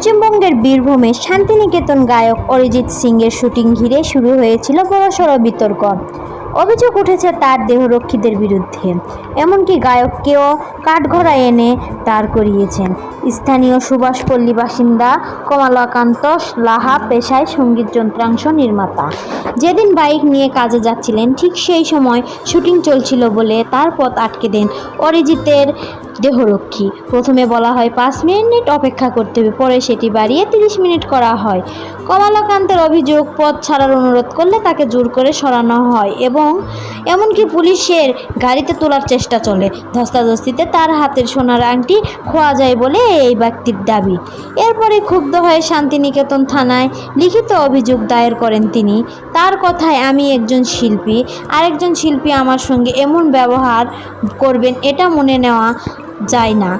পশ্চিমবঙ্গের বীরভূমে শান্তিনিকেতন গায়ক অরিজিৎ সিংয়ের শুটিং ঘিরে শুরু হয়েছিল বড়সড় বিতর্ক। অভিযোগ উঠেছে তার দেহরক্ষীদের বিরুদ্ধে। এমনকি গায়ককেও কাঠগড়া এনে দাঁড় করিয়েছেন। স্থানীয় সুভাষপল্লী বাসিন্দা কমলাকান্ত লাহা পেশায় সংগীত যন্ত্রাংশ নির্মাতা। যেদিন বাইক নিয়ে কাজে যাচ্ছিলেন, ঠিক সেই সময় শুটিং চলছিল বলে তার পথ আটকে দেন অরিজিতের দেহরক্ষী। প্রথমে বলা হয়, পাঁচ মিনিট অপেক্ষা করতে হবে, পরে সেটি বাড়িয়ে তিরিশ মিনিট করা হয়। কমলাকান্তের অভিযোগ, পথ ছাড়ার অনুরোধ করলে তাকে জোর করে সরানো হয় এবং এমনকি পুলিশের গাড়িতে তোলার চেষ্টা চলে। ধস্তাধস্তিতে তার হাতের সোনার আংটি খোয়া যায় বলে এই ব্যক্তির দাবি। এরপরে ক্ষুব্ধ হয়ে শান্তিনিকেতন থানায় লিখিত অভিযোগ দায়ের করেন তিনি। তার কথায়, আমি একজন শিল্পী। আরেকজন শিল্পী আমার সঙ্গে এমন ব্যবহার করবেন, এটা মনে নেওয়া যায় না।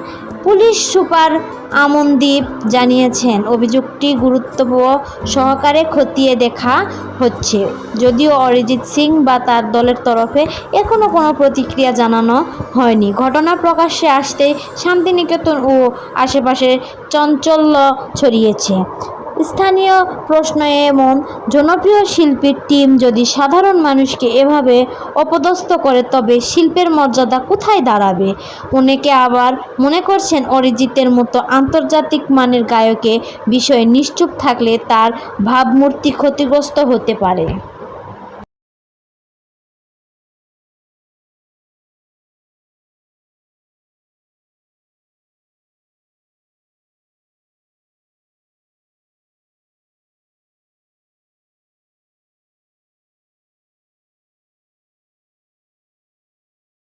পুলিশ সুপার আমনদীপ জানিয়েছেন অভিযোগটি গুরুত্ব সহকারে খতিয়ে দেখা হচ্ছে। যদিও অরিজিৎ সিং বা তার দলের তরফে এখনও কোনো প্রতিক্রিয়া জানানো হয়নি। ঘটনা প্রকাশ্যে আসতেই শান্তিনিকেতন ও আশেপাশে চঞ্চল্য ছড়িয়েছে। স্থানীয় প্রশ্ন এমন, জনপ্রিয় শিল্পীর টিম যদি সাধারণ মানুষকে এভাবে অপদস্থ করে, তবে শিল্পের মর্যাদা কোথায় দাঁড়াবে? অনেকে আবার মনে করছেন অরিজিতের মতো আন্তর্জাতিক মানের গায়কে বিষয়ে নিশ্চুপ থাকলে তার ভাবমূর্তি ক্ষতিগ্রস্ত হতে পারে।